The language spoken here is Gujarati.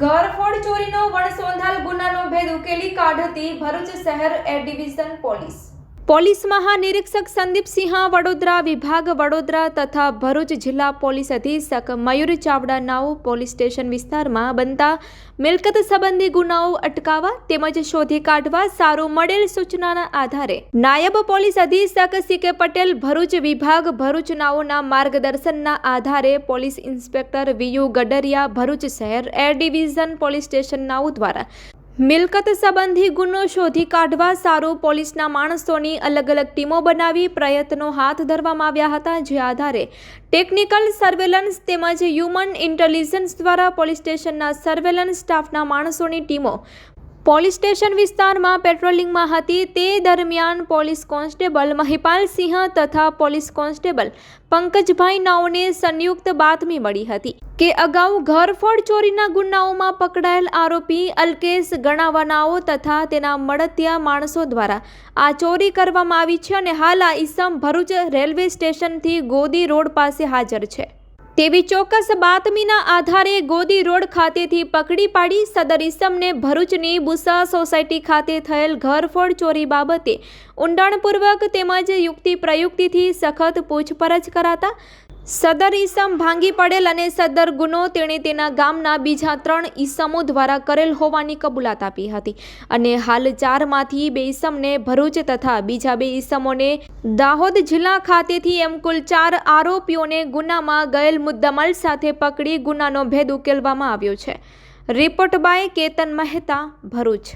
ઘરફોડ ચોરીનો વણસોંધાલ ગુનાનો ભેદ ઉકેલી કાઢતી ભરૂચ શહેર એ ડિવિઝન પોલીસ. પોલીસ મહાનિરીક્ષક સંદીપસિંહ વડોદરા વિભાગ વડોદરા તથા ભરૂચ જિલ્લા પોલીસ અધિક્ષક મયુર ચાવડા નાવ પોલીસ સ્ટેશન વિસ્તારમાં બનતા મિલકત સંબંધી ગુનાઓ અટકાવવા તેમજ શોધી કાઢવા સારું મળેલ સૂચનાના આધારે નાયબ પોલીસ અધિક્ષક સી કે પટેલ ભરૂચ વિભાગ ભરૂચ નાઓના માર્ગદર્શનના આધારે police inspector V U Gadariya Bharuch શહેર એર ડિવિઝન પોલીસ સ્ટેશન નાઓ દ્વારા મિલકત સંબંધી ગુનો શોધી કાઢવા સારું પોલીસના માણસોની અલગ અલગ ટીમો બનાવી પ્રયત્નો હાથ ધરવામાં આવ્યા હતા, જે આધારે ટેકનિકલ સર્વેલન્સ તેમજ હ્યુમન ઇન્ટેલિજન્સ દ્વારા પોલીસ સ્ટેશનના સર્વેલન્સ સ્ટાફના માણસોની ટીમો પોલીસ સ્ટેશન વિસ્તારમાં પેટ્રોલિંગમાં હતી. તે દરમિયાન પોલીસ કોન્સ્ટેબલ મહિપાલસિંહ તથા પોલીસ કોન્સ્ટેબલ પંકજભાઈ નાઓને સંયુક્ત બાતમી મળી હતી કે અગાઉ ઘરફોડ ચોરીના ગુનાઓમાં પકડાયેલ આરોપી અલ્કેશ ગણાવાનાઓ તથા તેના મળતિયા માણસો દ્વારા આ ચોરી કરવામાં આવી છે અને હાલ આ ઈસમ ભરૂચ રેલવે સ્ટેશનથી ગોદી રોડ પાસે હાજર છે. તેવી ચોક્કસ બાતમીના આધારે ગોદી રોડ ખાતેથી પકડી પાડી સદર ઇસમને ભરૂચની બુસા સોસાયટી ખાતે થયેલ ઘરફોડ ચોરી બાબતે ઊંડાણપૂર્વક તેમજ યુક્તિ પ્રયુક્તિથી સખત પૂછપરછ કરાતા સદર ઈસમ ભાંગી પડેલ અને સદર ગુનો તેણે તેના ગામના બીજા ત્રણ ઈસમો દ્વારા કરેલ હોવાની કબૂલાત આપી હતી. અને હાલ ચારમાંથી બે ઈસમને ભરૂચ તથા બીજા બે ઈસમોને દાહોદ જિલ્લા ખાતેથી એમ કુલ ચાર આરોપીઓને ગુનામાં ગયેલ મુદ્દામાલ સાથે પકડી ગુનાનો ભેદ ઉકેલવામાં આવ્યો છે. Report by Ketan Mehta, Bharuch.